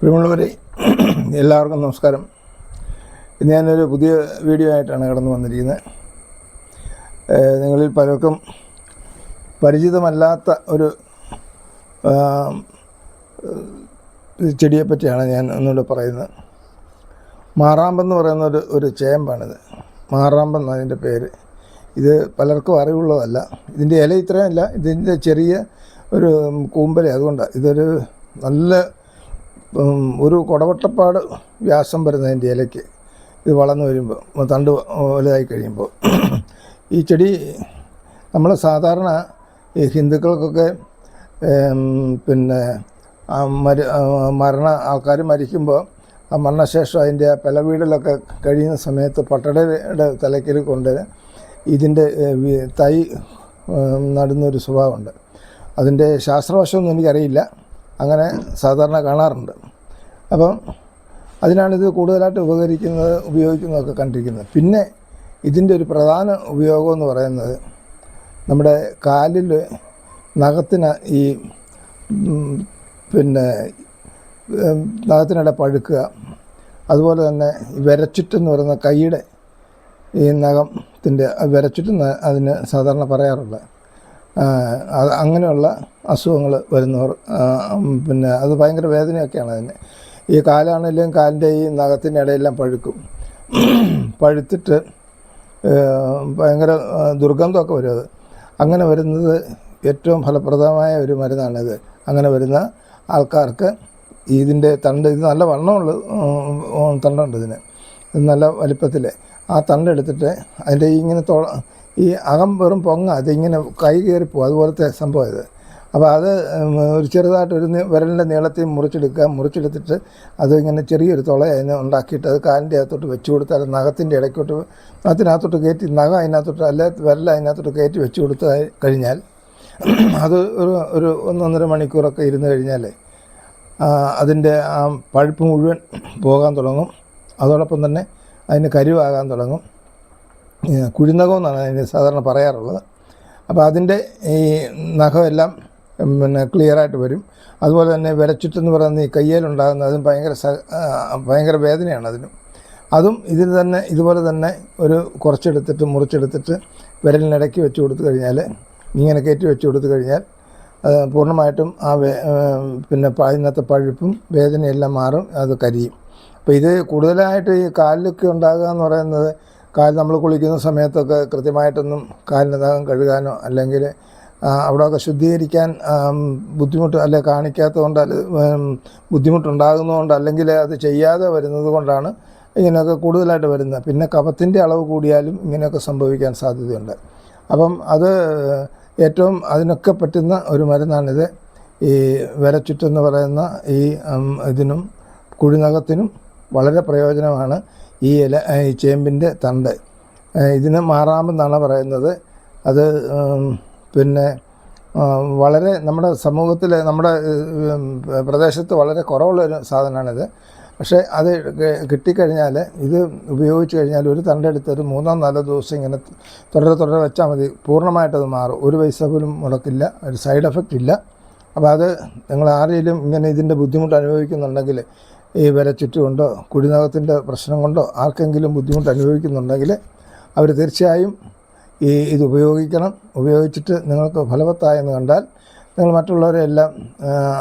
പ്രിയമുള്ളവരെ എല്ലാവർക്കും നമസ്കാരം. ഞാനൊരു പുതിയ വീഡിയോ ആയിട്ടാണ് കടന്നു വന്നിരിക്കുന്നത്. നിങ്ങളിൽ പലർക്കും പരിചിതമല്ലാത്ത ഒരു ചെടിയെ പറ്റിയാണ് ഞാൻ ഒന്നുകൂടെ പറയുന്നത്. മാറാമ്പെന്ന് പറയുന്ന ഒരു ഒരു ചേമ്പാണിത്. മാറാമ്പെന്ന് അതിന്റെ പേര്. ഇത് പലർക്കും അറിവുള്ളതല്ല. ഇതിന്റെ ഇല ഇത്രയല്ല ഇതിന്റെ ചെറിയ ഒരു കൂമ്പല അതുകൊണ്ടാണ് ഇതൊരു നല്ല ഒരു കുടവട്ടപ്പാട് വ്യാസം വരുന്നതിന്റെ ഇലയ്ക്ക് ഇത് വളർന്നു വരുമ്പോൾ തണ്ട് വലുതായി കഴിയുമ്പോൾ. ഈ ചെടി നമ്മൾ സാധാരണ ഈ ഹിന്ദുക്കൾക്കൊക്കെ പിന്നെ മരു മര മരണ ആൾക്കാർ മരിക്കുമ്പോൾ ആ മരണശേഷം അതിന്റെ ആ പിലവീടിലൊക്കെ കഴിയുന്ന സമയത്ത് പട്ടടയുടെ തലയ്ക്കൽ കൊണ്ട് ഇതിന്റെ തൈ നടുന്നൊരു സ്വഭാവമുണ്ട്. അതിന്റെ ശാസ്ത്രവശമൊന്നും എനിക്കറിയില്ല. അങ്ങനെ സാധാരണ കാണാറുണ്ട്. അപ്പം അതിനാണിത് കൂടുതലായിട്ട് ഉപകരിക്കുന്നത് ഉപയോഗിക്കുന്നതൊക്കെ കണ്ടിരിക്കുന്നത്. പിന്നെ ഇതിന്റെ ഒരു പ്രധാന ഉപയോഗം എന്ന് പറയുന്നത് നമ്മുടെ കാലിൽ നഖത്തിന് ഈ പിന്നെ നഖത്തിനിടെ പഴുക്കുക. അതുപോലെ തന്നെ വിരച്ചുറ്റെന്ന് പറയുന്ന കൈയുടെ ഈ നഖത്തിന്റെ വിരച്ചുറ്റെന്ന് അതിന് സാധാരണ പറയാറുള്ളത് അങ്ങനെയുള്ള അസുഖങ്ങൾ വരുന്നവർ പിന്നെ അത് ഭയങ്കര വേദനയൊക്കെയാണ് അതിന്. ഈ കാലാണെങ്കിലും കാലിന്റെ ഈ നഖത്തിന്റെ ഇടയെല്ലാം പഴുക്കും. പഴുത്തിട്ട് ഭയങ്കര ദുർഗന്ധമൊക്കെ വരും അത്. അങ്ങനെ വരുന്നത് ഏറ്റവും ഫലപ്രദമായ ഒരു മരുന്നാണിത്. അങ്ങനെ വരുന്ന ആൾക്കാർക്ക് ഇതിന്റെ തണ്ട് ഇത് നല്ല വണ്ണമുള്ള തണ്ടുണ്ട് ഇതിന്. ഇത് നല്ല വലിപ്പത്തിൽ ആ തണ്ടെടുത്തിട്ട് അതിന്റെ ഇങ്ങനെ തൊ ഈ അകം വെറും പൊങ്ങ അതിങ്ങനെ കൈ കയറിപ്പോവും അതുപോലത്തെ സംഭവം ഇത്. അപ്പോൾ അത് ഒരു ചെറുതായിട്ട് ഒരു വിരലിന്റെ നീളത്തിൽ മുറിച്ചെടുക്കുക. മുറിച്ചെടുത്തിട്ട് അത് ഇങ്ങനെ ചെറിയൊരു തുള അതിന് ഉണ്ടാക്കിയിട്ട് അത് കാലിന്റെ അകത്തോട്ട് വെച്ച് കൊടുത്താൽ നഖത്തിന്റെ ഇടയ്ക്കോട്ട് അതിനകത്തോട്ട് കയറ്റി നഖം അതിനകത്തോട്ട് അല്ലെ വിരൽ അതിനകത്തോട്ട് കയറ്റി വെച്ച് കൊടുത്ത് കഴിഞ്ഞാൽ അത് ഒരു ഒരു ഒന്നൊന്നര മണിക്കൂറൊക്കെ ഇരുന്ന് കഴിഞ്ഞാൽ അതിന്റെ ആ പഴുപ്പ് മുഴുവൻ പോകാൻ തുടങ്ങും. അതോടൊപ്പം തന്നെ അതിന് കരുവാകാൻ തുടങ്ങും. കുഴിനഖം എന്നാണ് അതിന് സാധാരണ പറയാറുള്ളത്. അപ്പോൾ അതിന്റെ ഈ നഖമെല്ലാം പിന്നെ ക്ലിയറായിട്ട് വരും. അതുപോലെ തന്നെ വിരച്ചുറ്റെന്ന് പറയുന്ന ഈ കയ്യേലുണ്ടാകുന്ന അതും ഭയങ്കര ഭയങ്കര വേദനയാണ് അതിനും. അതും ഇതിൽ തന്നെ ഇതുപോലെ തന്നെ ഒരു കുറച്ചെടുത്തിട്ട് മുറിച്ചെടുത്തിട്ട് വിരലിനിടയ്ക്ക് വെച്ച് കൊടുത്തു കഴിഞ്ഞാൽ ഇങ്ങനെ കയറ്റി വെച്ച് കൊടുത്തു കഴിഞ്ഞാൽ പൂർണമായിട്ടും ആ പിന്നെ ഇന്നത്തെ പഴുപ്പും വേദനയെല്ലാം മാറും അത് കരിയും. അപ്പോൾ ഇത് കൂടുതലായിട്ട് ഈ കാലിലൊക്കെ ഉണ്ടാകുക എന്ന് പറയുന്നത് കാൽ നമ്മൾ കുളിക്കുന്ന സമയത്തൊക്കെ കൃത്യമായിട്ടൊന്നും കാലിന് നഖം കഴുകാനോ അല്ലെങ്കിൽ അവിടെയൊക്കെ ശുദ്ധീകരിക്കാൻ ബുദ്ധിമുട്ട് അല്ലെ കാണിക്കാത്തതുകൊണ്ട് ബുദ്ധിമുട്ടുണ്ടാകുന്നതുകൊണ്ട് അല്ലെങ്കിൽ അത് ചെയ്യാതെ വരുന്നത് കൊണ്ടാണ് ഇങ്ങനെയൊക്കെ കൂടുതലായിട്ട് വരുന്നത്. പിന്നെ കഫത്തിന്റെ അളവ് കൂടിയാലും ഇങ്ങനെയൊക്കെ സംഭവിക്കാൻ സാധ്യതയുണ്ട്. അപ്പം അത് ഏറ്റവും അതിനൊക്കെ പറ്റുന്ന ഒരു മരുന്നാണിത്. ഈ വിരച്ചുറ്റെന്ന് പറയുന്ന ഈ ഇതിനും കുഴിനകത്തിനും വളരെ പ്രയോജനമാണ്. ഈ ഇല ഈ ചേമ്പിന്റെ തണ്ട്. ഇതിന് മാറാമെന്നാണ് പറയുന്നത്. അത് പിന്നെ വളരെ നമ്മുടെ സമൂഹത്തിൽ നമ്മുടെ പ്രദേശത്ത് വളരെ കുറവുള്ളൊരു സാധനമാണിത്. പക്ഷേ അത് കിട്ടിക്കഴിഞ്ഞാൽ ഇത് ഉപയോഗിച്ച് കഴിഞ്ഞാൽ ഒരു തണ്ടെടുത്ത് ഒരു മൂന്നോ നാലോ ദിവസം ഇങ്ങനെ തുടരെ തുടരെ വെച്ചാൽ മതി. പൂർണമായിട്ടത് മാറും. ഒരു പൈസ പോലും മുടക്കില്ല. ഒരു സൈഡ് എഫക്റ്റ് ഇല്ല. അപ്പോൾ അത് നിങ്ങൾ ആരെങ്കിലും ഇങ്ങനെ ഇതിന്റെ ബുദ്ധിമുട്ട് അനുഭവിക്കുന്നുണ്ടെങ്കിൽ ഈ വില കൊണ്ടോ കുടിനകത്തിന്റെ പ്രശ്നം കൊണ്ടോ ആർക്കെങ്കിലും ബുദ്ധിമുട്ട് അനുഭവിക്കുന്നുണ്ടെങ്കിൽ അവർ തീർച്ചയായും ഈ ഇത് ഉപയോഗിക്കണം. ഉപയോഗിച്ചിട്ട് നിങ്ങൾക്ക് ഫലവത്തായെന്ന് കണ്ടാൽ നിങ്ങൾ മറ്റുള്ളവരെ എല്ലാം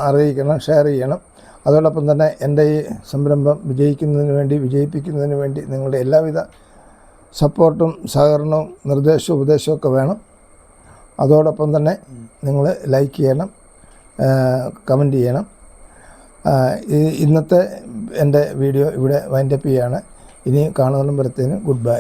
അറിയിക്കണം ഷെയർ ചെയ്യണം. അതോടൊപ്പം തന്നെ എന്റെ ഈ സംരംഭം വിജയിക്കുന്നതിന് വേണ്ടി വിജയിപ്പിക്കുന്നതിന് വേണ്ടി നിങ്ങളുടെ എല്ലാവിധ സപ്പോർട്ടും സഹകരണവും നിർദ്ദേശവും ഉപദേശവും ഒക്കെ വേണം. അതോടൊപ്പം തന്നെ നിങ്ങൾ ലൈക്ക് ചെയ്യണം കമന്റ് ചെയ്യണം. ഇന്നത്തെ എന്റെ വീഡിയോ ഇവിടെ വൈൻഡപ്പ് ചെയ്യാണ്. ഇനി കാണുന്നതിനും വരത്തേന് ഗുഡ് ബൈ.